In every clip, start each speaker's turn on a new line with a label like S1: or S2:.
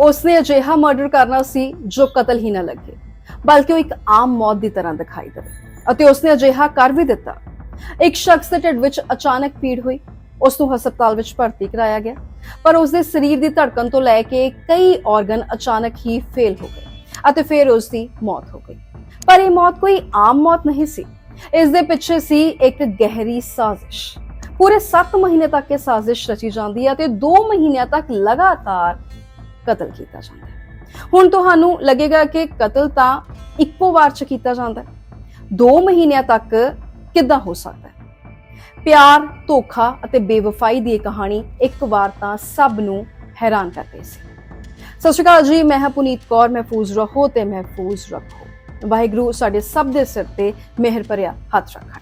S1: ਉਸਨੇ ਅਜਿਹਾ ਮਰਡਰ ਕਰਨਾ ਸੀ ਜੋ ਕਤਲ ਹੀ ਨਾ ਲੱਗੇ, ਬਲਕਿ ਉਹ ਇੱਕ ਆਮ ਮੌਤ ਦੀ ਤਰ੍ਹਾਂ ਦਿਖਾਈ ਦੇਵੇ। ਅਤੇ ਉਸਨੇ ਅਜਿਹਾ ਕਰ ਵੀ ਦਿੱਤਾ। ਇੱਕ ਸ਼ਖਸ ਦੇ ਢਿੱਡ ਵਿੱਚ ਅਚਾਨਕ ਪੀੜ ਹੋਈ, ਉਸ ਨੂੰ ਹਸਪਤਾਲ ਵਿੱਚ ਭਰਤੀ ਕਰਾਇਆ ਗਿਆ, ਪਰ ਉਸ ਦੇ ਸਰੀਰ ਦੀ ਧੜਕਣ ਤੋਂ ਲੈ ਕੇ ਕਈ ਆਰਗਨ ਅਚਾਨਕ ਹੀ ਫੇਲ ਹੋ ਗਏ ਅਤੇ ਫਿਰ ਉਸ ਦੀ ਮੌਤ ਹੋ ਗਈ। ਪਰ ਇਹ ਮੌਤ ਕੋਈ ਆਮ ਮੌਤ ਨਹੀਂ ਸੀ। ਇਸ ਦੇ ਪਿੱਛੇ ਸੀ ਇੱਕ ਗਹਿਰੀ ਸਾਜ਼ਿਸ਼। ਪੂਰੇ 7 ਮਹੀਨੇ ਤੱਕ ਇਹ ਸਾਜ਼ਿਸ਼ ਰਚੀ ਜਾਂਦੀ ਹੈ ਤੇ 2 ਮਹੀਨਿਆਂ ਤੱਕ ਲਗਾਤਾਰ ਕਤਲ ਕੀਤਾ ਜਾਂਦਾ ਹੈ। ਹੁਣ ਤੁਹਾਨੂੰ ਲੱਗੇਗਾ ਕਿ ਕਤਲ ਤਾਂ ਇੱਕੋ ਵਾਰ ਚ ਕੀਤਾ ਜਾਂਦਾ ਹੈ। 2 ਮਹੀਨਿਆਂ ਤੱਕ ਕਿੱਦਾਂ ਹੋ ਸਕਦਾ ਹੈ? ਪਿਆਰ, ਧੋਖਾ ਅਤੇ ਬੇਵਫਾਈ ਦੀ ਇਹ ਕਹਾਣੀ ਇੱਕ ਵਾਰ ਤਾਂ ਸਭ ਨੂੰ ਹੈਰਾਨ ਕਰ ਗਈ ਸੀ। ਸਤਿ ਸ਼੍ਰੀ ਅਕਾਲ ਜੀ, ਮੈਂ ਹਾਂ ਪੁਨੀਤ ਕੌਰ ਮਹਿਫੂਜ਼ ਰਹੋ ਤੇ ਮਹਿਫੂਜ਼ ਰੱਖੋ। ਵਾਹਿਗੁਰੂ ਸਾਡੇ ਸਭ ਦੇ ਸਿਰ ਤੇ ਮਿਹਰ ਭਰਿਆ ਹੱਥ ਰੱਖਣ।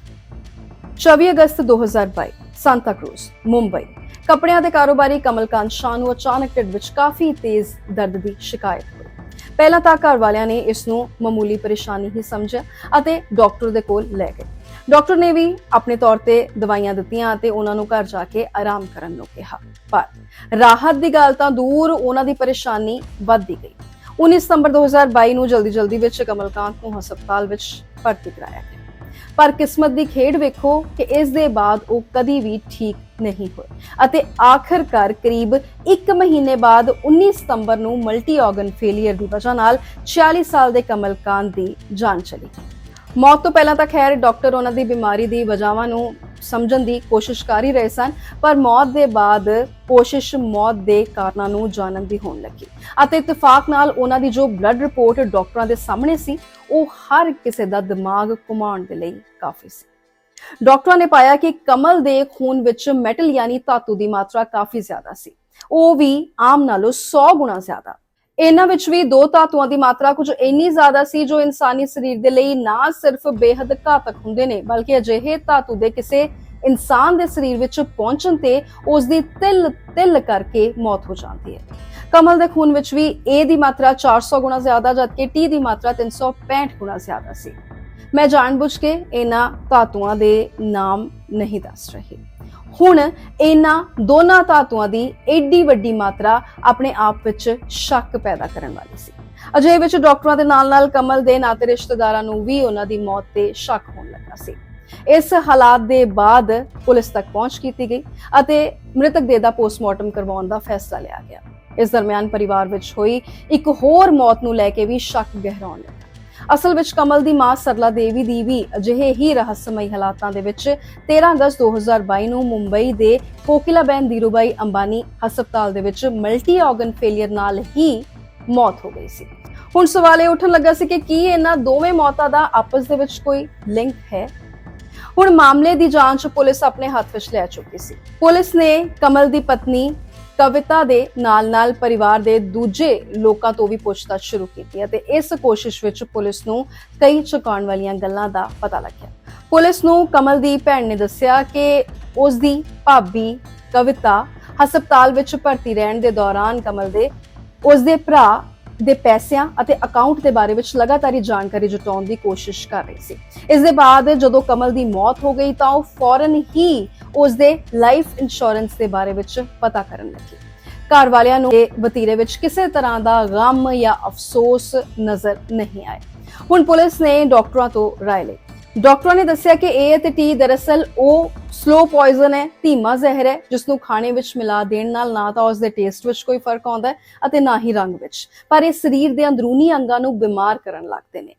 S1: 24 ਅਗਸਤ 2022 ਸਾਂਤਾ ਕਰੂਜ਼, ਮੁੰਬਈ। ਕੱਪੜਿਆਂ ਦੇ ਕਾਰੋਬਾਰੀ ਕਮਲਕਾਂਤ ਸ਼ਾਹ ਨੂੰ ਅਚਾਨਕ ਢਿੱਡ ਵਿੱਚ ਕਾਫੀ ਤੇਜ਼ ਦਰਦ ਦੀ ਸ਼ਿਕਾਇਤ ਹੋਈ। ਪਹਿਲਾਂ ਤਾਂ ਘਰ ਵਾਲਿਆਂ ਨੇ ਇਸ ਨੂੰ ਮਾਮੂਲੀ ਪਰੇਸ਼ਾਨੀ ਹੀ ਸਮਝਿਆ ਅਤੇ ਡਾਕਟਰ ਦੇ ਕੋਲ ਲੈ ਗਏ। ਡਾਕਟਰ ਨੇ ਵੀ ਆਪਣੇ ਤੌਰ ਤੇ ਦਵਾਈਆਂ ਦਿੱਤੀਆਂ ਅਤੇ ਉਹਨਾਂ ਨੂੰ ਘਰ ਜਾ ਕੇ ਆਰਾਮ ਕਰਨ ਨੂੰ ਕਿਹਾ। ਪਰ ਰਾਹਤ ਦੀ ਗੱਲ ਤਾਂ ਦੂਰ ਉਹਨਾਂ ਦੀ ਪਰੇਸ਼ਾਨੀ ਵੱਧਦੀ ਗਈ। 19 ਸਤੰਬਰ 2022 ਨੂੰ ਜਲਦੀ ਜਲਦੀ ਵਿੱਚ ਕਮਲਕਾਂਤ ਨੂੰ ਹਸਪਤਾਲ ਵਿੱਚ ਭਰਤੀ ਕਰਾਇਆ ਗਿਆ। ਪਰ ਕਿਸਮਤ ਦੀ ਖੇਡ ਵੇਖੋ ਕਿ ਇਸ ਦੇ ਬਾਅਦ ਉਹ ਕਦੀ ਵੀ ਠੀਕ ਨਹੀਂ ਹੋਏ। ਅਤੇ ਆਖਰਕਾਰ ਕਰੀਬ 1 ਮਹੀਨੇ ਬਾਅਦ 19 ਸਤੰਬਰ ਨੂੰ ਮਲਟੀ ਆਰਗਨ ਫੇਲਿਅਰ ਦੀ ਵਜ੍ਹਾ ਨਾਲ 46 ਸਾਲ ਦੇ ਕਮਲਕਾਂਤ ਦੀ ਜਾਨ ਚਲੀ। ਗਈ ਮੌਤ ਤੋਂ ਪਹਿਲਾਂ ਤਾਂ ਖੈਰ ਡਾਕਟਰ ਉਹਨਾਂ ਦੀ ਬਿਮਾਰੀ ਦੀ ਵਜ੍ਹਾਵਾਂ ਨੂੰ ਸਮਝਣ ਦੀ ਕੋਸ਼ਿਸ਼ ਕਰ ਹੀ ਰਹੇ ਸਨ, ਪਰ ਮੌਤ ਦੇ ਬਾਅਦ ਕੋਸ਼ਿਸ਼ ਮੌਤ ਦੇ ਕਾਰਨਾਂ ਨੂੰ ਜਾਣਨ ਦੀ ਹੋਣ ਲੱਗੀ। ਅਤੇ ਇਤਫਾਕ ਨਾਲ ਉਹਨਾਂ ਦੀ ਜੋ ਬਲੱਡ ਰਿਪੋਰਟ ਡਾਕਟਰਾਂ ਦੇ ਸਾਹਮਣੇ ਸੀ ਉਹ ਹਰ ਕਿਸੇ ਦਾ ਦਿਮਾਗ ਘੁਮਾਉਣ ਦੇ ਲਈ ਕਾਫੀ ਸੀ। ਡਾਕਟਰਾਂ ਨੇ ਪਾਇਆ ਕਿ ਕਮਲ ਦੇ ਖੂਨ ਵਿੱਚ ਮੈਟਲ ਯਾਨੀ ਧਾਤੂ ਦੀ ਮਾਤਰਾ ਕਾਫੀ ਜ਼ਿਆਦਾ ਸੀ। ਉਹ ਵੀ ਆਮ ਨਾਲੋਂ 100 ਗੁਣਾ ਜ਼ਿਆਦਾ। ਇਹਨਾਂ ਵਿੱਚ ਵੀ ਦੋ ਧਾਤੂਆਂ ਦੀ ਮਾਤਰਾ ਕੁਝ ਇੰਨੀ ਜ਼ਿਆਦਾ ਸੀ ਜੋ ਇਨਸਾਨੀ ਸਰੀਰ ਦੇ ਲਈ ਨਾ ਸਿਰਫ ਬੇਹੱਦ ਘਾਤਕ ਹੁੰਦੇ ਨੇ, ਬਲਕਿ ਅਜਿਹੇ ਧਾਤੂ ਦੇ ਕਿਸੇ ਇਨਸਾਨ ਦੇ ਸਰੀਰ ਵਿੱਚ ਪਹੁੰਚਣ ਤੇ ਉਸ ਦੀ ਤਿਲ ਤਿਲ ਕਰਕੇ ਮੌਤ ਹੋ ਜਾਂਦੀ ਹੈ। ਕਮਲ ਦੇ ਖੂਨ ਵਿੱਚ ਵੀ A ਦੀ ਮਾਤਰਾ 400 ਗੁਣਾ ਜ਼ਿਆਦਾ, ਜਦਕਿ T ਦੀ ਮਾਤਰਾ 365 ਗੁਣਾ ਜ਼ਿਆਦਾ ਸੀ। ਮੈਂ ਜਾਣਬੁੱਝ ਕੇ ਇਹਨਾਂ ਧਾਤੂਆਂ ਦੇ ਨਾਮ ਨਹੀਂ ਦੱਸ ਰਹੀ। ਹੁਣ ਇਹਨਾਂ ਦੋਨਾਂ ਧਾਤੂਆਂ ਦੀ ਐਡੀ ਵੱਡੀ ਮਾਤਰਾ ਆਪਣੇ ਆਪ ਵਿੱਚ ਸ਼ੱਕ ਪੈਦਾ ਕਰਨ ਵਾਲੀ ਸੀ। ਅਜੇ ਵਿੱਚ ਡਾਕਟਰਾਂ ਦੇ ਨਾਲ-ਨਾਲ ਕਮਲ ਦੇ ਨਾਤੇ ਰਿਸ਼ਤੇਦਾਰਾਂ ਨੂੰ ਵੀ ਉਹਨਾਂ ਦੀ ਮੌਤ ਤੇ ਸ਼ੱਕ ਹੋਣ ਲੱਗਾ ਸੀ। ਇਸ ਹਾਲਾਤ ਦੇ ਬਾਅਦ ਪੁਲਿਸ ਤੱਕ ਪਹੁੰਚ ਕੀਤੀ ਗਈ ਅਤੇ ਮ੍ਰਿਤਕ ਦੇ ਦਾ ਪੋਸਟਮਾਰਟਮ ਕਰਵਾਉਣ ਦਾ ਫੈਸਲਾ ਲਿਆ ਗਿਆ। ਇਸ ਦਰਮਿਆਨ ਪਰਿਵਾਰ ਵਿੱਚ ਹੋਈ ਇੱਕ ਹੋਰ ਮੌਤ ਨੂੰ ਲੈ ਕੇ ਵੀ ਸ਼ੱਕ ਗਹਿਰਾਉਣ ਲੱਗਾ। ਅਸਲ ਵਿੱਚ ਕਮਲ ਦੀ ਮਾਂ ਸਰਲਾ ਦੇਵੀ ਦੀ ਵੀ ਅਜਿਹੇ ਹੀ ਰਹੱਸਮਈ ਹਾਲਾਤਾਂ ਦੇ ਵਿੱਚ 13 ਅਗਸਤ 2022 ਨੂੰ ਮੁੰਬਈ ਦੇ ਕੋਕਿਲਾਬੈਨ ਧੀਰੂਬਾਈ ਅੰਬਾਨੀ ਹਸਪਤਾਲ ਦੇ ਵਿੱਚ ਮਲਟੀ ਆਰਗਨ ਫੇਲਿਅਰ ਨਾਲ ਹੀ ਮੌਤ ਹੋ ਗਈ ਸੀ। ਹੁਣ ਸਵਾਲ ਇਹ ਉੱਠਣ ਲੱਗਾ ਸੀ ਕਿ ਕੀ ਇਹਨਾਂ ਦੋਵੇਂ ਮੌਤਾਂ ਦਾ ਆਪਸ ਦੇ ਵਿੱਚ ਕੋਈ ਲਿੰਕ ਹੈ? ਹੁਣ ਮਾਮਲੇ ਦੀ ਜਾਂਚ ਪੁਲਿਸ ਆਪਣੇ ਹੱਥ ਵਿੱਚ ਲੈ ਚੁੱਕੀ ਸੀ। ਪੁਲਿਸ ਨੇ ਕਮਲ ਦੀ ਪਤਨੀ ਕਵਿਤਾ ਦੇ ਨਾਲ-ਨਾਲ ਪਰਿਵਾਰ ਦੇ ਦੂਜੇ ਲੋਕਾਂ ਤੋਂ ਵੀ ਪੁੱਛਤਾਛ ਸ਼ੁਰੂ ਕੀਤੀ ਅਤੇ ਇਸ ਕੋਸ਼ਿਸ਼ ਵਿੱਚ ਪੁਲਿਸ ਨੂੰ ਕਈ ਚੁਕਾਉਣ ਵਾਲੀਆਂ ਗੱਲਾਂ ਦਾ ਪਤਾ ਲੱਗਿਆ। ਪੁਲਿਸ ਨੂੰ ਕਮਲ ਦੀ ਭੈਣ ਨੇ ਦੱਸਿਆ ਕਿ ਉਸ ਦੀ ਭਾਬੀ ਕਵਿਤਾ ਹਸਪਤਾਲ ਵਿੱਚ ਭਰਤੀ ਰਹਿਣ ਦੇ ਦੌਰਾਨ ਕਮਲ ਦੇ ਉਸ ਦੇ ਭਰਾ ਦੇ ਪੈਸਿਆਂ ਅਤੇ ਅਕਾਊਂਟ ਦੇ ਬਾਰੇ ਵਿੱਚ ਲਗਾਤਾਰੀ ਜਾਣਕਾਰੀ ਜੁਟਾਉਣ ਦੀ ਕੋਸ਼ਿਸ਼ ਕਰ ਰਹੀ ਸੀ। ਇਸ ਦੇ ਬਾਅਦ ਜਦੋਂ ਕਮਲ ਦੀ ਮੌਤ ਹੋ ਗਈ ਤਾਂ ਉਹ ਫੌਰਨ ਹੀ ਉਸ ਦੇ ਲਾਈਫ ਇੰਸ਼ੋਰੈਂਸ ਦੇ ਬਾਰੇ ਵਿੱਚ ਪਤਾ ਕਰਨ ਲੱਗੀ। ਘਰ ਵਾਲਿਆਂ ਨੂੰ ਇਹ ਵਤੀਰੇ ਵਿੱਚ ਕਿਸੇ ਤਰ੍ਹਾਂ ਦਾ ਗਮ ਜਾਂ ਅਫਸੋਸ ਨਜ਼ਰ ਨਹੀਂ ਆਇਆ ਹੁਣ ਪੁਲਿਸ ਨੇ ਡਾਕਟਰਾਂ ਤੋਂ ਰਾਏ ਲਈ। ਡਾਕਟਰਾਂ ਨੇ ਦੱਸਿਆ ਕਿ A ਅਤੇ T ਦਰਅਸਲ ਉਹ ਸਲੋ ਪੋਇਜ਼ਨ ਹੈ, ਧੀਮਾ ਜ਼ਹਿਰ ਹੈ ਜਿਸ ਨੂੰ ਖਾਣੇ ਵਿੱਚ ਮਿਲਾ ਦੇਣ ਨਾਲ ਨਾ ਤਾਂ ਉਸ ਦੇ ਟੇਸਟ ਵਿੱਚ ਕੋਈ ਫ਼ਰਕ ਆਉਂਦਾ ਹੈ ਅਤੇ ਨਾ ਹੀ ਰੰਗ ਵਿੱਚ। ਪਰ ਇਹ ਸਰੀਰ ਦੇ ਅੰਦਰੂਨੀ ਅੰਗਾਂ ਨੂੰ ਬਿਮਾਰ ਕਰਨ ਲੱਗਦੇ ਨੇ।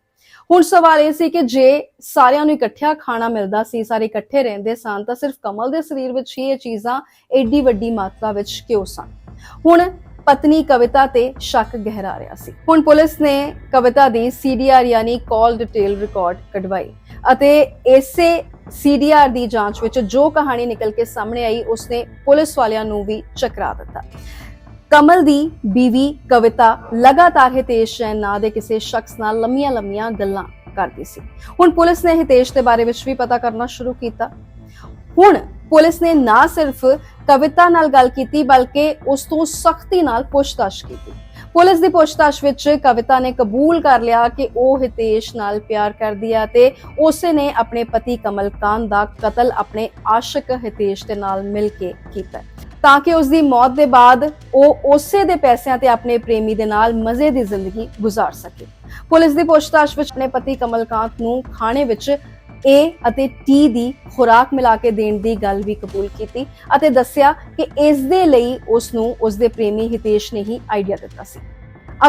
S1: ਹੁਣ ਸਵਾਲ ਇਹ ਸੀ ਕਿ ਜੇ ਸਾਰਿਆਂ ਨੂੰ ਇਕੱਠਿਆ ਖਾਣਾ ਮਿਲਦਾ ਸੀ, ਸਾਰੇ ਇਕੱਠੇ ਰਹਿੰਦੇ ਸਨ, ਤਾਂ ਸਿਰਫ ਕਮਲ ਦੇ ਸਰੀਰ ਵਿੱਚ ਹੀ ਇਹ ਚੀਜ਼ਾਂ ਐਡੀ ਵੱਡੀ ਮਾਤਰਾ ਵਿੱਚ ਕਿਉਂ ਸਨ? ਹੁਣ ਪਤਨੀ ਕਵਿਤਾ ਤੇ ਸ਼ੱਕ ਗਹਿਰਾ ਰਿਹਾ ਸੀ। ਹੁਣ ਪੁਲਿਸ ਨੇ ਕਵਿਤਾ ਦੀ ਸੀਡੀਆਰ ਯਾਨੀ ਕਾਲ ਡਿਟੇਲ ਰਿਕਾਰਡ ਕਢਵਾਈ ਅਤੇ ਇਸੇ ਸੀਡੀਆਰ ਦੀ ਜਾਂਚ ਵਿੱਚ ਜੋ ਕਹਾਣੀ ਨਿਕਲ ਕੇ ਸਾਹਮਣੇ ਆਈ, ਉਸਨੇ ਪੁਲਿਸ ਵਾਲਿਆਂ ਨੂੰ ਵੀ ਚਕਰਾ ਦਿੱਤਾ। ਕਮਲ ਦੀ ਬੀਵੀ ਕਵਿਤਾ ਲਗਾਤਾਰ ਹਿਤੇਸ਼ ਜੈਨ ਨਾਂ ਦੇ ਕਿਸੇ ਸ਼ਖਸ ਨਾਲ ਲੰਮੀਆਂ-ਲੰਮੀਆਂ ਗੱਲਾਂ ਕਰਦੀ ਸੀ। ਹੁਣ ਪੁਲਿਸ ਨੇ ਹਿਤੇਸ਼ ਦੇ ਬਾਰੇ ਵਿੱਚ ਵੀ ਪਤਾ ਕਰਨਾ ਸ਼ੁਰੂ ਕੀਤਾ। ਹੁਣ ਪੁਲਿਸ ਨੇ ਨਾ ਸਿਰਫ ਕਵਿਤਾ ਨਾਲ ਗੱਲ ਕੀਤੀ, ਬਲਕਿ ਉਸ ਤੋਂ ਸਖਤੀ ਨਾਲ ਪੁੱਛਤਾਛ ਕੀਤੀ। ਪੁਲਿਸ ਦੀ ਪੁੱਛਤਾਛ ਵਿੱਚ ਕਵਿਤਾ ਨੇ ਕਬੂਲ ਕਰ ਲਿਆ ਕਿ ਉਹ ਹਿਤੇਸ਼ ਨਾਲ ਪਿਆਰ ਕਰਦੀ ਹੈ ਤੇ ਉਸੇ ਨੇ ਆਪਣੇ ਪਤੀ ਕਮਲਕਾਂਤ ਦਾ ਕਤਲ ਆਪਣੇ ਆਸ਼ਿਕ ਹਿਤੇਸ਼ ਦੇ ਨਾਲ ਮਿਲ ਕੇ ਕੀਤਾ। ਤਾਂ ਕਿ ਉਸ ਦੀ ਮੌਤ ਦੇ ਬਾਅਦ ਉਹ ਉਸੇ ਦੇ ਪੈਸਿਆਂ ਤੇ ਆਪਣੇ ਪ੍ਰੇਮੀ ਦੇ ਨਾਲ ਮਜ਼ੇ ਦੀ ਜ਼ਿੰਦਗੀ ਗੁਜ਼ਾਰ ਸਕੇ। ਪੁਲਿਸ ਦੀ ਪੁੱਛਤਾਛ ਵਿੱਚ ਆਪਣੇ ਪਤੀ ਕਮਲਕਾਂਤ ਨੂੰ ਖਾਣੇ ਵਿੱਚ A ਅਤੇ T ਦੀ ਖੁਰਾਕ ਮਿਲਾ ਕੇ ਦੇਣ ਦੀ ਗੱਲ ਵੀ ਕਬੂਲ ਕੀਤੀ ਅਤੇ ਦੱਸਿਆ ਕਿ ਇਸ ਦੇ ਲਈ ਉਸ ਨੂੰ ਉਸ ਦੇ ਪ੍ਰੇਮੀ ਹਿਤੇਸ਼ ਨੇ ਹੀ ਆਈਡੀਆ ਦਿੱਤਾ ਸੀ।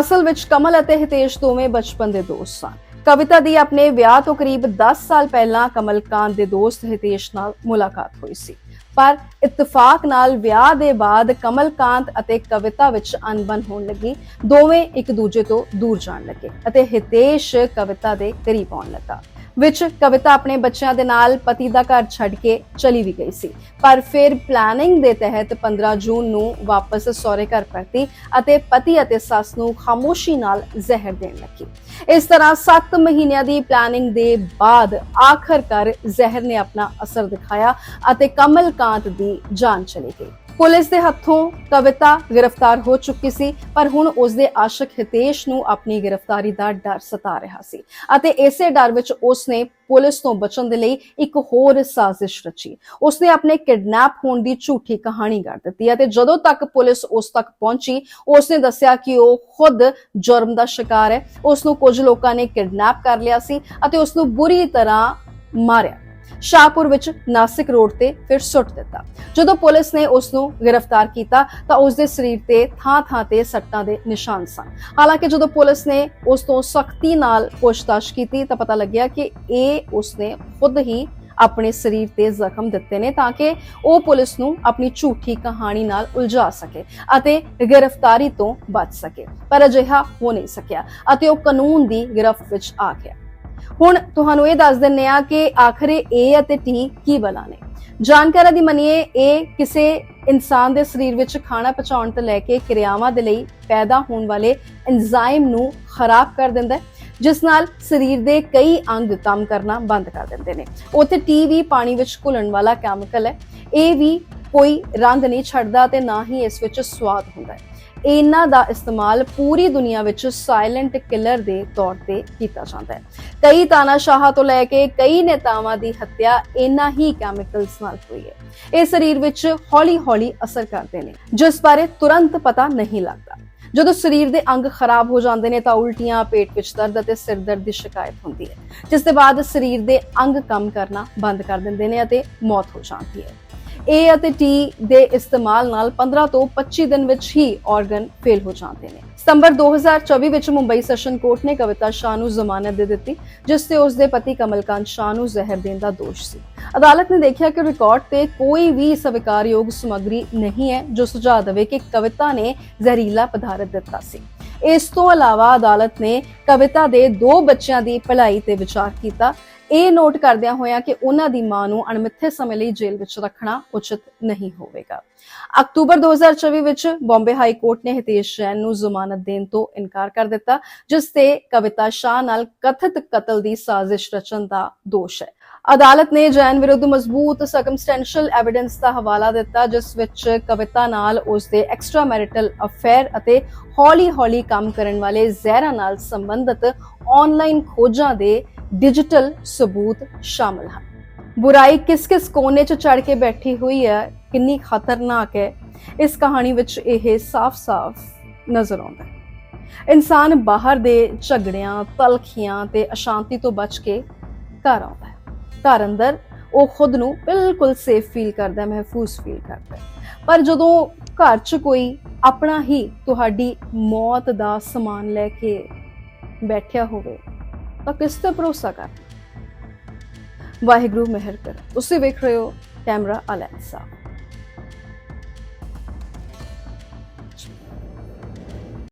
S1: ਅਸਲ ਵਿੱਚ ਕਮਲ ਅਤੇ ਹਿਤੇਸ਼ ਦੋਵੇਂ ਬਚਪਨ ਦੇ ਦੋਸਤ ਸਨ। ਕਵਿਤਾ ਦੀ ਆਪਣੇ ਵਿਆਹ ਤੋਂ ਕਰੀਬ 10 ਸਾਲ ਪਹਿਲਾਂ ਕਮਲਕਾਂਤ ਦੇ ਦੋਸਤ ਹਿਤੇਸ਼ ਨਾਲ ਮੁਲਾਕਾਤ ਹੋਈ ਸੀ। ਪਰ ਇਤਫਾਕ ਨਾਲ ਵਿਆਹ ਦੇ ਬਾਅਦ ਕਮਲਕਾਂਤ ਅਤੇ ਕਵਿਤਾ ਵਿੱਚ ਅਨਬਨ ਹੋਣ ਲੱਗੀ। ਦੋਵੇਂ ਇੱਕ ਦੂਜੇ ਤੋਂ ਦੂਰ ਜਾਣ ਲੱਗੇ ਅਤੇ ਹਿਤੇਸ਼ ਕਵਿਤਾ ਦੇ ਕਰੀਬ ਆਉਣ ਲੱਗਾ। ਵਿੱਚ ਕਵਿਤਾ ਆਪਣੇ ਬੱਚਿਆਂ ਦੇ ਨਾਲ ਪਤੀ ਦਾ ਘਰ ਛੱਡ ਕੇ ਚਲੀ ਵੀ ਗਈ ਸੀ। ਪਰ ਫਿਰ ਪਲੈਨਿੰਗ ਦੇ ਤਹਿਤ 15 ਜੂਨ ਨੂੰ ਵਾਪਸ ਸਹੁਰੇ ਘਰ ਪਰਤੀ ਅਤੇ ਪਤੀ ਅਤੇ ਸੱਸ ਨੂੰ ਖਾਮੋਸ਼ੀ ਨਾਲ ਜ਼ਹਿਰ ਦੇਣ ਲੱਗੀ। ਇਸ ਤਰ੍ਹਾਂ 7 ਮਹੀਨਿਆਂ ਦੀ ਪਲੈਨਿੰਗ ਦੇ ਬਾਅਦ ਆਖਰਕਾਰ ਜ਼ਹਿਰ ਨੇ ਆਪਣਾ ਅਸਰ ਦਿਖਾਇਆ ਅਤੇ ਕਮਲਕਾਂਤ ਦੀ ਜਾਨ ਚਲੀ ਗਈ। ਪੁਲਿਸ ਦੇ ਹੱਥੋਂ ਕਵਿਤਾ ਗ੍ਰਿਫਤਾਰ ਹੋ ਚੁੱਕੀ ਸੀ, ਪਰ ਹੁਣ ਉਸ ਦੇ ਆਸ਼ਿਕ ਹਿਤੇਸ਼ ਨੂੰ ਆਪਣੀ ਗ੍ਰਿਫਤਾਰੀ ਦਾ ਡਰ ਸਤਾ ਰਿਹਾ ਸੀ ਅਤੇ ਇਸੇ ਡਰ ਵਿੱਚ ਉਸ ਨੇ ਪੁਲਿਸ ਤੋਂ ਬਚਣ ਦੇ ਲਈ ਇੱਕ ਹੋਰ ਸਾਜ਼ਿਸ਼ ਰਚੀ। ਉਸ ਨੇ ਆਪਣੇ ਕਿਡਨੈਪ ਹੋਣ ਦੀ ਝੂਠੀ ਕਹਾਣੀ ਗੜ ਦਿੱਤੀ ਅਤੇ ਜਦੋਂ ਤੱਕ ਪੁਲਿਸ ਉਸ ਤੱਕ ਪਹੁੰਚੀ ਉਸ ਨੇ ਦੱਸਿਆ ਕਿ ਉਹ ਖੁਦ ਜੁਰਮ ਦਾ ਸ਼ਿਕਾਰ ਹੈ। ਉਸ ਨੂੰ ਕੁਝ ਲੋਕਾਂ ਨੇ ਕਿਡਨੈਪ ਕਰ ਲਿਆ ਸੀ ਅਤੇ ਉਸ ਨੂੰ ਬੁਰੀ ਤਰ੍ਹਾਂ ਮਾਰਿਆ। ਸ਼ਾਹਪੁਰ ਵਿੱਚ ਨਾਸਿਕ ਰੋਡ ਤੇ ਫਿਰ ਸੁੱਟ ਦਿੱਤਾ। ਜਦੋਂ ਪੁਲਿਸ ਨੇ ਉਸ ਨੂੰ ਗ੍ਰਿਫਤਾਰ ਕੀਤਾ, ਤਾਂ ਉਸ ਦੇ ਸਰੀਰ ਤੇ ਥਾਂ-ਥਾਂ ਤੇ ਸੱਟਾਂ ਦੇ ਨਿਸ਼ਾਨ ਸਨ। ਹਾਲਾਂਕਿ ਜਦੋਂ ਪੁਲਿਸ ਨੇ ਉਸ ਤੋਂ ਸਖਤੀ ਨਾਲ ਪੁੱਛਤਾਛ ਕੀਤੀ, ਤਾਂ ਪਤਾ ਲੱਗਿਆ ਕਿ ਇਹ ਉਸ ਨੇ ਖੁਦ ਹੀ ਆਪਣੇ ਸਰੀਰ ਤੇ ਜ਼ਖਮ ਦਿੱਤੇ ਨੇ ਤਾਂ ਕਿ ਉਹ ਪੁਲਿਸ ਨੂੰ ਆਪਣੀ ਝੂਠੀ ਕਹਾਣੀ ਨਾਲ ਉਲਝਾ ਸਕੇ ਅਤੇ ਗ੍ਰਿਫਤਾਰੀ ਤੋਂ ਬਚ ਸਕੇ। ਪਰ ਅਜਿਹਾ ਹੋ ਨਹੀਂ ਸਕਿਆ ਅਤੇ ਉਹ ਕਾਨੂੰਨ ਦੀ ਗ੍ਰਿਫਤ ਵਿੱਚ ਆ ਗਿਆ। ਹੁਣ ਤੁਹਾਨੂੰ ਇਹ ਦੱਸ ਦਿੰਨੇ ਆ ਕਿ ਆਖਰੇ A ਅਤੇ T ਕੀ ਬਲਾ ਨੇ। ਦੀ ਮੰਨੀਏ, ਇਹ ਕਿਸੇ ਇਨਸਾਨ ਦੇ ਸਰੀਰ ਵਿੱਚ ਖਾਣਾ ਪਹੁੰਚਾਉਣ ਤੋਂ ਲੈ ਕੇ ਕਿਰਿਆਵਾਂ ਦੇ ਲਈ ਪੈਦਾ ਹੋਣ ਵਾਲੇ ਐਂਜ਼ਾਈਮ ਨੂੰ ਖਰਾਬ ਕਰ ਦਿੰਦਾ ਹੈ, ਜਿਸ ਨਾਲ ਸਰੀਰ ਦੇ ਕਈ ਅੰਗ ਕੰਮ ਕਰਨਾ ਬੰਦ ਕਰ ਦਿੰਦੇ ਨੇ। ਉੱਥੇ ਟੀ ਵੀ ਪਾਣੀ ਵਿੱਚ ਘੁਲਣ ਵਾਲਾ ਕੈਮੀਕਲ ਹੈ ਇਹ ਵੀ ਕੋਈ ਰੰਗ ਨਹੀਂ ਛੱਡਦਾ ਤੇ ਨਾ ਹੀ ਇਸ ਵਿੱਚ ਸਵਾਦ ਹੁੰਦਾ ਹੈ। ਇਹਨਾਂ ਦਾ ਇਸਤੇਮਾਲ ਪੂਰੀ ਦੁਨੀਆ ਵਿੱਚ ਸਾਇਲੈਂਟ ਕਿਲਰ ਦੇ ਤੌਰ ਤੇ ਕੀਤਾ ਜਾਂਦਾ ਹੈ। ਕਈ ਤਾਨਾਸ਼ਾਹਾਂ ਤੋਂ ਲੈ ਕੇ ਕਈ ਨੇਤਾਵਾਂ ਦੀ ਹੱਤਿਆ ਇਹਨਾਂ ਹੀ ਕੈਮੀਕਲਸ ਨਾਲ ਹੋਈ ਹੈ। ਇਹ ਸਰੀਰ ਵਿੱਚ ਹੌਲੀ-ਹੌਲੀ ਅਸਰ ਕਰਦੇ ਨੇ, ਜਿਸ ਬਾਰੇ ਤੁਰੰਤ ਪਤਾ ਨਹੀਂ ਲੱਗਦਾ। ਜਦੋਂ ਸਰੀਰ ਦੇ ਅੰਗ ਖਰਾਬ ਹੋ ਜਾਂਦੇ ਨੇ ਤਾਂ ਉਲਟੀਆਂ, ਪੇਟ ਵਿੱਚ ਦਰਦ ਅਤੇ ਸਿਰ ਦਰਦ ਦੀ ਸ਼ਿਕਾਇਤ ਹੁੰਦੀ ਹੈ, ਜਿਸ ਦੇ ਬਾਅਦ ਸਰੀਰ ਦੇ ਅੰਗ ਕੰਮ ਕਰਨਾ ਬੰਦ ਕਰ ਦਿੰਦੇ ਨੇ ਅਤੇ ਮੌਤ ਹੋ ਜਾਂਦੀ ਹੈ। A ਅਤੇ T ਦੇ ਇਸਤੇਮਾਲ ਨਾਲ 15 ਤੋਂ 25 ਦਿਨ ਵਿੱਚ ਹੀ ਆਰਗਨ ਫੇਲ ਹੋ ਜਾਂਦੇ ਨੇ। ਸਤੰਬਰ 2024 ਵਿੱਚ ਮੁੰਬਈ ਸੈਸ਼ਨ ਕੋਰਟ ਨੇ ਕਵਿਤਾ ਸ਼ਾਹ ਨੂੰ ਜ਼ਮਾਨਤ ਦੇ ਦਿੱਤੀ, ਜਿਸ ਤੇ ਉਸ ਦੇ ਪਤੀ ਕਮਲਕਾਂਤ ਸ਼ਾਹ ਨੂੰ ਜ਼ਹਿਰ ਦੇਣ ਦਾ ਦੋਸ਼ ਸੀ। ਅਦਾਲਤ ਨੇ ਦੇਖਿਆ ਕਿ ਰਿਕਾਰਡ ਤੇ ਕੋਈ ਵੀ ਸਵੀਕਾਰਯੋਗ ਸਮੱਗਰੀ ਨਹੀਂ ਹੈ, ਜੋ ਸੁਝਾਅ ਦੇਵੇ ਕਿ ਕਵਿਤਾ ਨੇ ਜ਼ਹਿਰੀਲਾ ਪਦਾਰਥ ਦਿੱਤਾ ਸੀ। ਇਸ ਤੋਂ ਇਲਾਵਾ ਅਦਾਲਤ ਨੇ ਕਵਿਤਾ ਦੇ ਦੋ ਬੱਚਿਆਂ ਦੀ ਭਲਾਈ ਤੇ ਵਿਚਾਰ ਕੀਤਾ ਇਹ ਨੋਟ ਕਰਦਿਆਂ ਹੋਇਆਂ ਕਿ ਉਹਨਾਂ ਦੀ ਮਾਂ ਨੂੰ ਅਣਮਿੱਥੇ ਸਮੇਂ ਲਈ ਜੇਲ੍ਹ ਵਿੱਚ ਰੱਖਣਾ ਉਚਿਤ ਨਹੀਂ ਹੋਵੇਗਾ। ਅਕਤੂਬਰ 2024 ਵਿੱਚ ਬੰਬੇ ਹਾਈ ਕੋਰਟ ਨੇ ਹਿਤੇਸ਼ ਜੈਨ ਨੂੰ ਜ਼ਮਾਨਤ ਦੇਣ ਤੋਂ ਇਨਕਾਰ ਕਰ ਦਿੱਤਾ, ਜਿਸ ਤੇ ਕਵਿਤਾ ਸ਼ਾਹ ਨਾਲ ਕਥਿਤ ਕਤਲ ਦੀ ਸਾਜ਼ਿਸ਼ ਰਚਣ ਦਾ ਦੋਸ਼ ਹੈ। ਅਦਾਲਤ ਨੇ ਜੈਨ ਵਿਰੁੱਧ ਮਜ਼ਬੂਤ ਸਰਕਮਸਟੈਂਸ਼ੀਅਲ ਐਵੀਡੈਂਸ ਦਾ ਹਵਾਲਾ ਦਿੱਤਾ, ਜਿਸ ਵਿੱਚ ਕਵਿਤਾ ਨਾਲ ਉਸ ਦੇ ਐਕਸਟਰਾ ਮੈਰਿਟਲ ਅਫੇਅਰ ਅਤੇ ਹੌਲੀ-ਹੌਲੀ ਕੰਮ ਕਰਨ ਵਾਲੇ ਜ਼ਹਿਰਾਂ ਨਾਲ ਸੰਬੰਧਿਤ ਆਨਲਾਈਨ ਖੋਜਾਂ ਦੇ ਡਿਜੀਟਲ ਸਬੂਤ ਸ਼ਾਮਲ ਹਨ। ਬੁਰਾਈ ਕਿਸ-ਕਿਸ ਕੋਨੇ 'ਚ ਚੜ ਕੇ ਬੈਠੀ ਹੋਈ ਹੈ, ਕਿੰਨੀ ਖਤਰਨਾਕ ਹੈ, ਇਸ ਕਹਾਣੀ ਵਿੱਚ ਇਹ ਸਾਫ਼-ਸਾਫ਼ ਨਜ਼ਰ ਆਉਂਦਾ ਹੈ। ਇਨਸਾਨ ਬਾਹਰ ਦੇ ਝਗੜਿਆਂ, ਤਲਖੀਆਂ ਤੇ ਅਸ਼ਾਂਤੀ ਤੋਂ ਬਚ ਕੇ ਘਰ ਆਉਂਦਾ ਹੈ। ਘਰ ਅੰਦਰ ਉਹ ਖੁਦ ਨੂੰ ਬਿਲਕੁਲ ਸੇਫ ਫੀਲ ਕਰਦਾ ਹੈ, ਮਹਿਫੂਜ਼ ਫੀਲ ਕਰਦਾ ਹੈ। ਪਰ ਜਦੋਂ ਘਰ 'ਚ ਕੋਈ ਆਪਣਾ ਹੀ ਤੁਹਾਡੀ ਮੌਤ ਦਾ ਸਮਾਨ ਲੈ ਕੇ ਬੈਠਿਆ ਹੋਵੇ ਤਾਂ ਕਿਸ ਤੇ ਭਰੋਸਾ ਕਰ ਵਾਹਿਗੁਰੂ ਮਿਹਰ ਕਰ ਤੁਸੀਂ ਵੇਖ ਰਹੇ ਹੋ ਕੈਮਰਾ ਅਲੈਂਸਾ